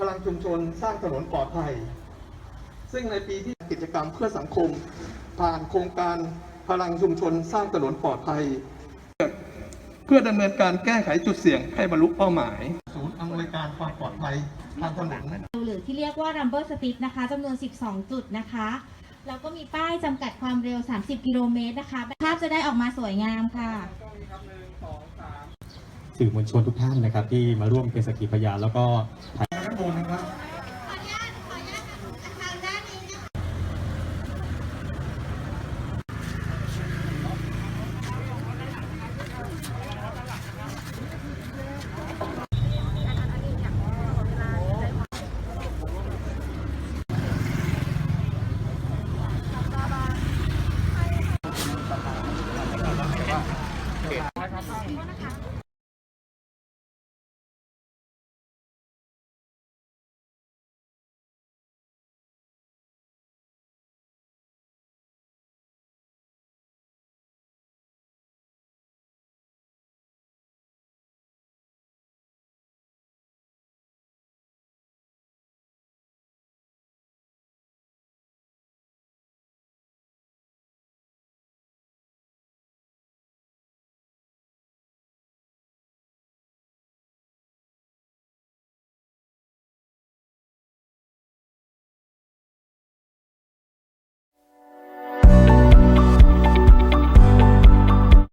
พลังชุมชนสร้างถนนปลอดภัย ซึ่งในปีที่กิจกรรมเพื่อสังคม ผ่านโครงการพลังชุมชนสร้างถนนปลอดภัย เพื่อดำเนินการแก้ไขจุดเสี่ยงให้บรรลุเป้าหมาย ศูนย์อำนวยการความปลอดภัยทางถนนหรือที่เรียกว่า Rumble Strip นะคะจำนวน 12 จุดนะคะแล้วก็มีป้ายจำกัดความเร็ว 30 กิโลเมตรนะคะภาพจะได้ออกมาสวยงามค่ะ สื่อมวลชนทุกท่านนะครับ ที่มาร่วมเป็นสักขีพยานแล้วก็ข้างบนนะครับนะครับ